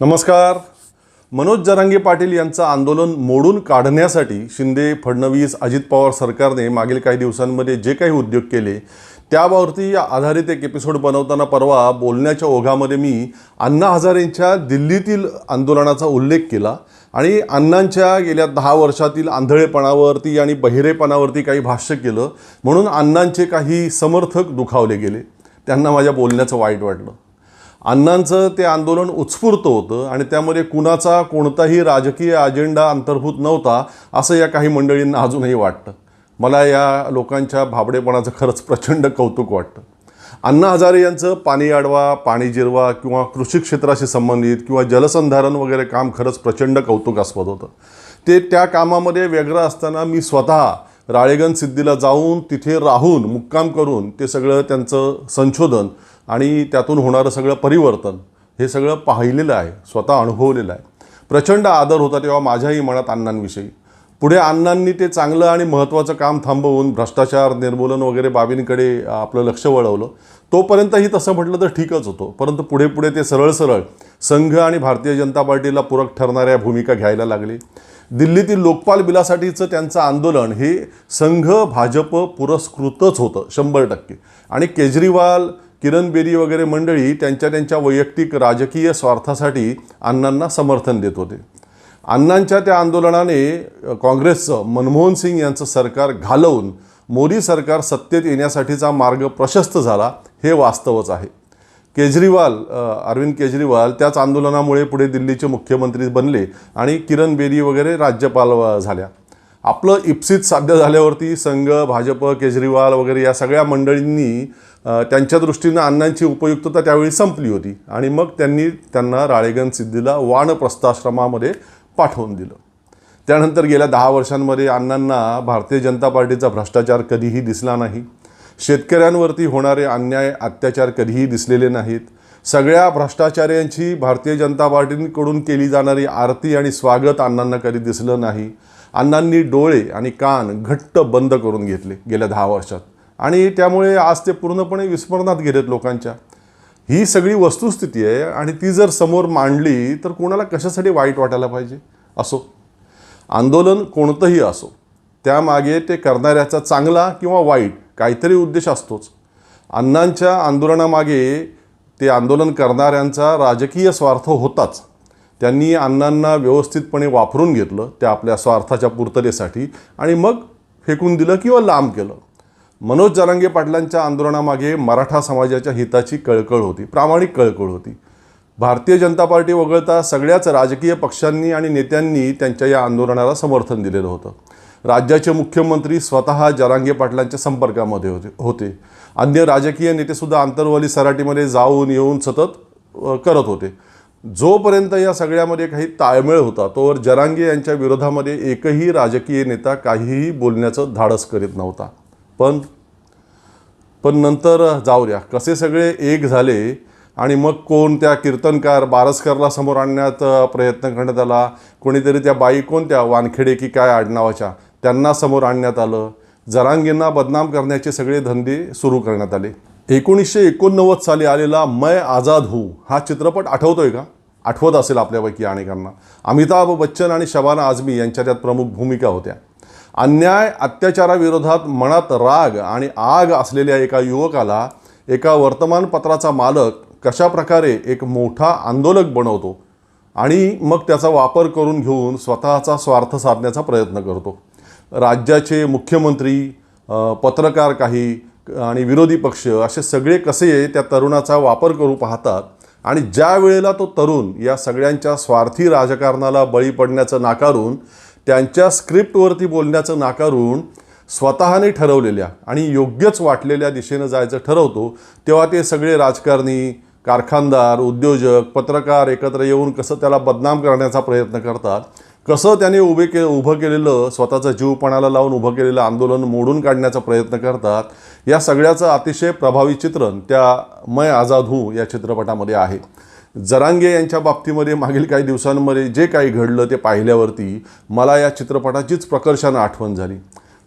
नमस्कार. मनोज जरांगे पाटील यांचं आंदोलन मोडून काढण्यासाठी शिंदे फडणवीस अजित पवार सरकारने मागील काही दिवसांमध्ये जे काही उद्योग केले त्यावरती आधारित एक एपिसोड बनवताना परवा बोलण्याच्या ओघामध्ये मी अण्णा हजारेंच्या दिल्लीतील आंदोलनाचा उल्लेख केला आणि अण्णांच्या गेल्या दहा वर्षातील आंधळेपणावरती आणि बहिरेपणावरती काही भाष्य केलं म्हणून अण्णांचे काही समर्थक दुखावले गेले. त्यांना माझ्या बोलण्याचं वाईट वाटलं. अण्णांचं ते आंदोलन उत्स्फूर्त होतं आणि त्यामध्ये कुणाचा कोणताही राजकीय अजेंडा अंतर्भूत नव्हता असं या काही मंडळींना अजूनही वाटतं. मला या लोकांच्या भाबडेपणाचं खरंच प्रचंड कौतुक वाटतं. अण्णा हजारे यांचं पाणी अडवा पाणी जिरवा किंवा कृषी क्षेत्राशी संबंधित किंवा जलसंधारण वगैरे काम खरंच प्रचंड कौतुकास्पद होतं. ते त्या कामामध्ये वेगळं असताना मी स्वतः राळेगण सिद्धीला जाऊन तिथे राहून मुक्काम करून ते सगळं त्यांचं संशोधन आणि त्यातून होणारं सगळं परिवर्तन हे सगळं पाहिलेलं आहे स्वतः अनुभवलेलं आहे. प्रचंड आदर होता तेव्हा माझ्याही मनात अण्णांविषयी. पुढे अण्णांनी ते चांगलं आणि महत्त्वाचं काम थांबवून भ्रष्टाचार निर्मूलन वगैरे बाबींकडे आपलं लक्ष वळवलं. तोपर्यंतही तसं म्हटलं तर ठीकच होतं. परंतु पुढे पुढे ते सरळ सरळ संघ आणि भारतीय जनता पार्टीला पूरक ठरणाऱ्या भूमिका घ्यायला लागले. दिल्लीतील लोकपाल बिलासाठीचं त्यांचं आंदोलन हे संघ भाजप पुरस्कृतच होतं शंभर टक्के. आणि केजरीवाल किरण बेदी वगैरे मंडळी त्यांच्या त्यांच्या वैयक्तिक राजकीय स्वार्थासाठी अण्णांना समर्थन देत होते. अण्णांच्या त्या आंदोलनाने काँग्रेसचं मनमोहन सिंग यांचं सरकार घालवून मोदी सरकार सत्तेत येण्यासाठीचा मार्ग प्रशस्त झाला हे वास्तवच आहे. केजरीवाल अरविंद केजरीवाल त्याच आंदोलनामुळे पुढे दिल्लीचे मुख्यमंत्री बनले आणि किरण बेदी वगैरे राज्यपाल झाल्या. आपलं इप्सित साध्य झाल्यावरती संघ भाजप केजरीवाल वगैरे या सगळ्या मंडळींनी त्यांच्या दृष्टीनं अण्णांची उपयुक्तता त्यावेळी संपली होती. आणि मग त्यांनी त्यांना राळेगण सिद्धीला वानप्रस्थाश्रमामध्ये पाठवून दिलं. त्यानंतर गेल्या दहा वर्षांमध्ये अण्णांना भारतीय जनता पार्टीचा भ्रष्टाचार कधीही दिसला नाही. शेतकऱ्यांवरती होणारे अन्याय अत्याचार कधीही दिसलेले नाहीत. सगळ्या भ्रष्टाचार्यांची भारतीय जनता पार्टीकडून केली जाणारी आरती आणि स्वागत अण्णांना कधी दिसलं नाही. अण्णांनी डोळे आणि कान घट्ट बंद करून घेतले गेल्या दहा वर्षात. आणि त्यामुळे आज ते पूर्णपणे विस्मरणात गेलेत लोकांच्या. ही सगळी वस्तुस्थिती आहे आणि ती जर समोर मांडली तर कोणाला कशासाठी वाईट वाटायला पाहिजे? असो. आंदोलन कोणतंही असो त्यामागे ते करणाऱ्याचा चांगला किंवा वाईट काहीतरी उद्देश असतोच. अण्णांच्या आंदोलनामागे ते आंदोलन करणाऱ्यांचा राजकीय स्वार्थ होताच. त्यांनी अण्णांना व्यवस्थितपणे वापरून घेतलं त्या आपल्या स्वार्थाच्या पूर्ततेसाठी आणि मग फेकून दिलं किंवा लांब केलं. मनोज जरांगे पाटलांच्या आंदोलनामागे मराठा समाजाच्या हिताची कळकळ होती प्रामाणिक कळकळ होती. भारतीय जनता पार्टी वगळता सगळ्याच राजकीय पक्षांनी आणि नेत्यांनी त्यांच्या या आंदोलनाला समर्थन दिलेलं होतं. राज्याचे मुख्यमंत्री स्वतः जरांगे पाटलांच्या संपर्कामध्ये होते होते. अन्य राजकीय नेतेसुद्धा आंतरवाली सराटीमध्ये जाऊन येऊन सतत करत होते. जोपर्यंत या सगळ्यामध्ये काही ताळमेळ होता तोवर जरांगे यांच्या विरोधामध्ये एकही राजकीय नेता काहीही बोलण्याचं धाडस करीत नव्हता. पण पण नंतर जाऊ द्या. कसे सगळे एक झाले आणि मग कोण त्या कीर्तनकार बारसकरला समोर आणण्यात प्रयत्न करण्यात आला? कोणीतरी त्या बाई कोणत्या? वानखेडे की काय आडनावाच्या? त्यांना समोर आणण्यात आलं. जरांगींना बदनाम करण्याचे सगळे धंदे सुरू करण्यात आले. एकोणीसशे एकोणनव्वद साली आलेला मैं आझाद हू हा चित्रपट आठवतोय का? आठवत असेल आपल्यापैकी अनेकांना. अमिताभ बच्चन आणि शबाना आझमी यांच्या त्यात प्रमुख भूमिका होत्या. अन्याय अत्याचाराविरोधात मनात राग आणि आग असलेल्या एका युवकाला एका वर्तमानपत्राचा मालक कशा प्रकारे एक मोठा आंदोलक बनवतो आणि मग त्याचा वापर करून घेऊन स्वतःचा स्वार्थ साधण्याचा प्रयत्न करतो. राज्याचे मुख्यमंत्री पत्रकार काही आणि विरोधी पक्ष असे सगळे कसे त्या तरुणाचा वापर करू पाहतात आणि ज्या वेळेला तो तरुण या सगळ्यांच्या स्वार्थी राजकारणाला बळी पडण्याचं नाकारून त्यांच्या स्क्रिप्टवरती बोलण्याचं नाकारून स्वतःने ठरवलेल्या आणि योग्यच वाटलेल्या दिशेनं जायचं ठरवतो तेव्हा ते सगळे राजकारणी कारखानदार उद्योजक पत्रकार एकत्र येऊन कसं त्याला बदनाम करण्याचा प्रयत्न करतात कसं त्याने उभे के उभं केलेलं स्वतःचा जीवपणाला लावून उभं केलेलं आंदोलन मोडून काढण्याचा प्रयत्न करतात या सगळ्याचं अतिशय प्रभावी चित्रण त्या मैं आझाद हू या चित्रपटामध्ये आहे. जरांगे यांच्या बाबतीमध्ये मागील काही दिवसांमध्ये जे काही घडलं ते पाहिल्यावरती मला या चित्रपटाचीच प्रकर्षानं आठवण झाली.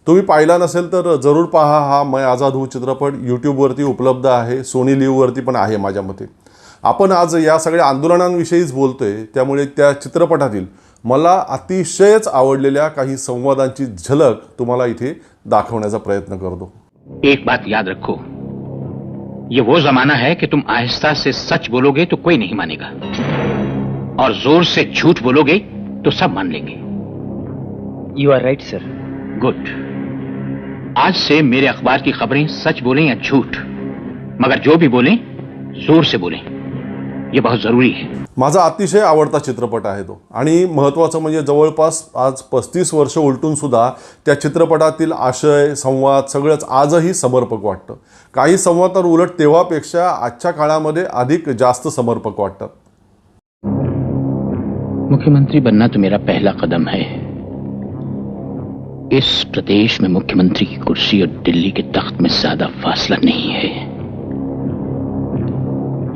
तुम्ही पाहिला नसेल तर जरूर पहा हा मैं आझाद हू चित्रपट. यूट्यूबवरती उपलब्ध आहे. सोनी लिव्हवरती पण आहे माझ्या मते. आपण आज या सगळ्या आंदोलनांविषयीच बोलतोय. त्यामुळे त्या चित्रपटातील मला अतिशयच आवडलेल्या काही संवादांची झलक तुम्हाला इथे दाखवण्याचा प्रयत्न करतो. एक बात याद रखो. ये वो जमाना है कि तुम आहिस्ता से सच बोलोगे तो कोई नहीं मानेगा। और ज़ोर से झूठ बोलोगे तो सब मान लेंगे। You are right sir good आज से मेरे अखबार की खबरें सच बोलें या झूठ? मगर जो भी बोलें ज़ोर से बोलें। ये बहुत जरूरी है। माझा अतिशय आवडता चित्रपट आहे तो. आणि महत्त्वाचं म्हणजे जवळपास आज पस्तीस वर्ष उलटून सुद्धा त्या चित्रपटातील आशय संवाद सगळंच आजही समर्पक वाटतं. काही संवाद तर उलट तेव्हापेक्षा आजच्या काळामध्ये अधिक जास्त समर्पक वाटतात मुख्यमंत्री बनना तो मेरा पहला कदम है। इस प्रदेश में मुख्यमंत्री की कुर्सी और दिल्ली के तख्त में ज्यादा फासला नहीं है।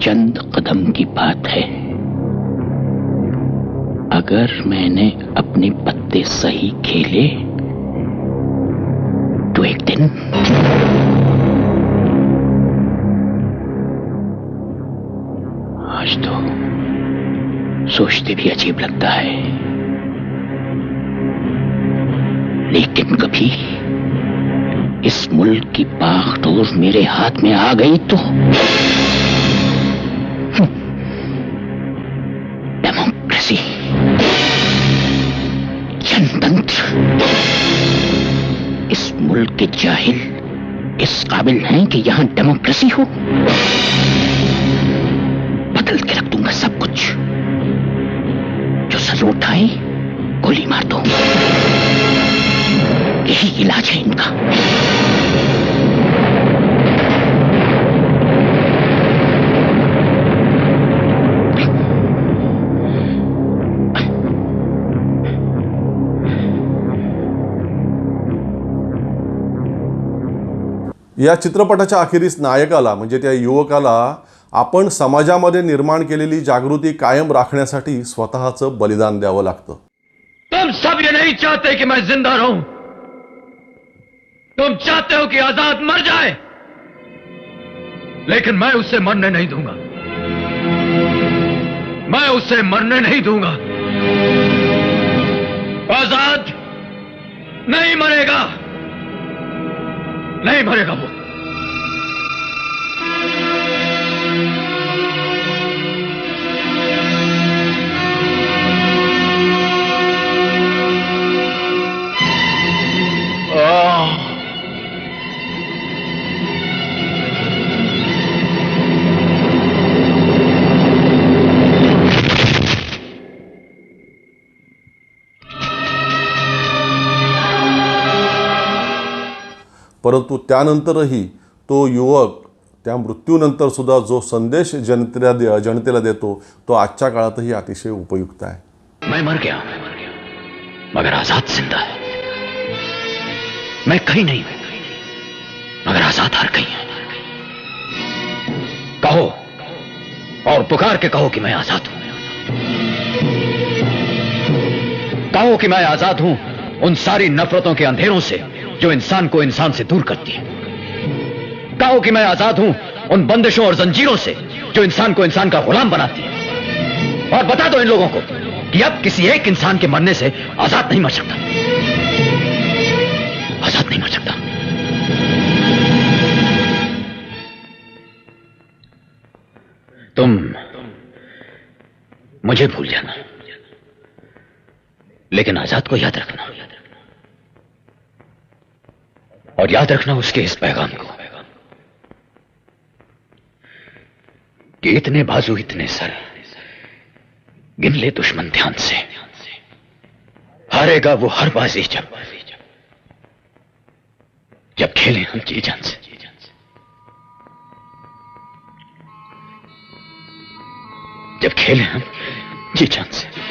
चंद कदम की बात है। अगर मैंने अपने पत्ते सही खेले तो एक दिन आज तो सोचते भी अजीब लगता है। लेकिन कभी इस मुल्क की बागडोर मेरे हाथ में आ गई तो जनतंत्र इस मुल्क के जाहिल, इस काबिल हैं कि यहाँ डेमोक्रेसी हो। बदल के रख दूँगा सब कुछ। जो सर उठाए गोली मार दो। यही इलाज है इनका। या चित्रपटाच्या अखेरीस नायकाला म्हणजे त्या युवकाला आपण समाजामध्ये निर्माण केलेली जागृती कायम राखण्यासाठी स्वतःचं बलिदान द्यावं लागतं. तुम सब ये नहीं चाहते कि मैं जिंदा रहूं। तुम चाहते हो कि आजाद मर जाए। लेकिन मैं उसे मरने नहीं दूंगा। मैं उसे मरने नहीं दूंगा। आजाद नहीं मरेगा। नहीं मरेगा वो परंतु त्यानंतरही तो युवक, त्या मृत्यूनंतर सुद्धा जो संदेश जनतेला दे, जनतेला देतो तो आजच्या काळातही अतिशय उपयुक्त आहे. मैं मर गया. मगर आज़ाद ज़िंदा है. मैं कहीं नहीं मगर आज़ाद हर कहीं है. कहो, और पुकार के कहो कि मैं आज़ाद हूँ. कहो कि मैं आज़ाद हूँ उन सारी नफरतों के अंधेरों से. जो इंसान को इंसान से दूर करती है। कहो कि मैं आज़ाद हूँ, उन बंदिशों और जंजीरों से जो इंसान को इंसान का गुलाम बनाती है। और बता दो इन लोगों को कि अब किसी एक इंसान के मरने से आज़ाद नहीं मर सकता। आज़ाद नहीं मर सकता। तुम मुझे भूल जाना। लेकिन आज़ाद को याद रखना। और याद रखना उसके इस पैगाम को कि इतने बाजू, इतने सर, गिन ले दुश्मन ध्यान से। हारेगा वो हर बाजी जब जब खेले हम जी जान से। जब खेले हम जी जान से।